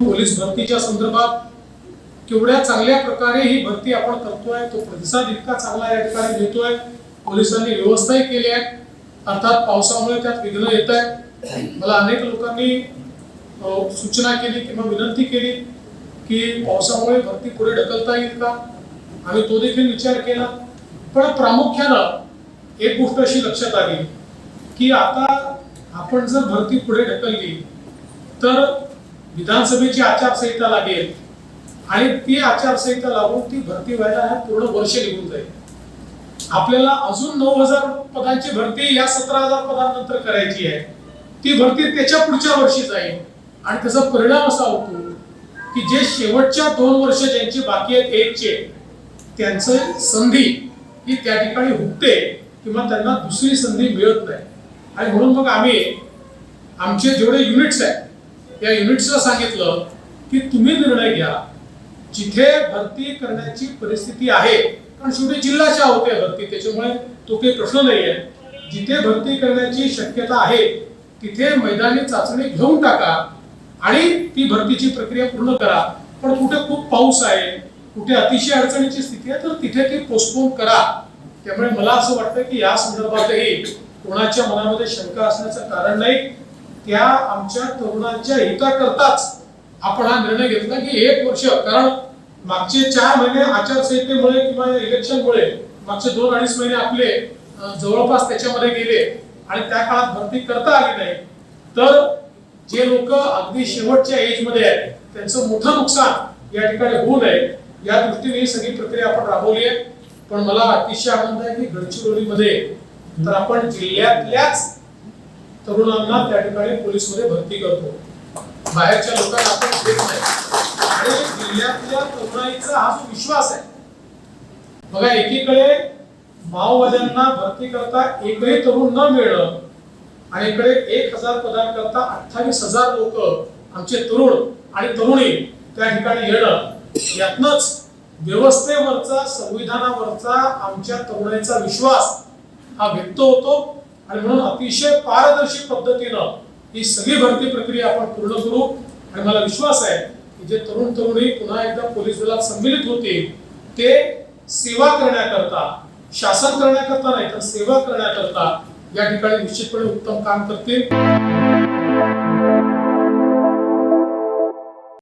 Police भरतीच्या संदर्भात केवढ्या चांगल्या प्रकारे ही भरती आपण करतोय तो प्रतिसाद इतका चांगला या ठिकाणी देतोय. पोलिसांनी व्यवस्थाही केली आहे. अर्थात पावसामुळे त्यात विघ्न येत आहे मला अनेक लोकांनी सूचना केली किंवा विनंती केली की पावसामुळे भरती पुढे ढकलता येईल का? आम्ही तो देखील विचार केला. पण प्रामुख्यानं एक गोष्ट अशी लक्षात आली की आता आपण जर भरती पुढे ढकलली तर विधानसभेची आचारसंहिता लागेल. आणि ती आचारसंहिता लागून ती भरती व्हायला हा पूर्ण वर्ष निघून जाईल. आपल्याला अजून नऊ हजार पदांची भरती या सतरा हजार पदांनंतर करायची आहे. ती भरती त्याच्या पुढच्या वर्षी जाईल. आणि त्याचा परिणाम असा होतो की जे शेवटच्या दोन वर्ष ज्यांची बाकी आहेत एकचे त्यांचं संधी ही त्या ठिकाणी हुकते किंवा त्यांना दुसरी संधी मिळत नाही. आणि म्हणून मग आम्ही आमचे जेवढे युनिट्स आहेत या युनिट्सला सांगितलं की तुम्ही निर्णय घ्या. जिथे भरती करण्याची परिस्थिती आहे कारण शेवटी जिल्ह्याच्या होते भरती त्याच्यामुळे तो काही प्रश्न नाही आहे जिथे भरती करण्याची शक्यता आहे तिथे मैदानी चाचणी घेऊन टाका आणि ती भरतीची प्रक्रिया पूर्ण करा. पण कुठे खूप पाऊस आहे कुठे अतिशय अडचणीची स्थिती आहे तर तिथे ती पोस्टपोन करा. त्यामुळे मला असं वाटतं की या संदर्भातही कोणाच्या मनामध्ये शंका असण्याचं कारण नाही. त्या आमच्या तरुणांच्या हिताकरताच आपण हा निर्णय घेतला की एक वर्ष कारण मागचे चार महिने आचारसंहितेमुळे किंवा इलेक्शनमुळे मागचे दोन अडीच महिने आपले जवळपास त्याच्यामध्ये गेले आणि त्या काळात भरती करता आली नाही. तर जे लोक अगदी शेवटच्या एजमध्ये आहेत त्यांचं मोठं नुकसान या ठिकाणी होऊ नये या दृष्टीने ही सगळी प्रक्रिया आपण राबवली आहे. पण मला अतिशय आनंद आहे की गडचिरोलीमध्ये तर आपण जिल्ह्यातल्याच तरुणांना त्या ठिकाणी पोलीसमध्ये भरती करतो. बाहेरच्या लोकांना आपण देत नाही. आणि जिल्ह्यातल्या तरुणाईचा हा जो विश्वास आहे बघा एकीकडे माओवाद्यांना भरती करता एकही तरुण न मिळणं आणि इकडे एक हजार पदांकरता अठ्ठावीस हजार लोक आमचे तरुण आणि तरुणी त्या ठिकाणी येणं यातनच व्यवस्थेवरचा संविधानावरचा आमच्या तरुणाईचा विश्वास हा व्यक्त होतो. आणि म्हणून अतिशय पारदर्शी पद्धतीनं ही सगळी भरती प्रक्रिया आपण पूर्ण करू. आणि मला विश्वास आहे की जे तरुण तरुणी पुन्हा एकदा पोलीस दलात संमिलित होतील ते सेवा करण्याकरता शासन करण्याकरता नाही तर सेवा करण्याकरता या ठिकाणी निश्चितपणे उत्तम काम करतील.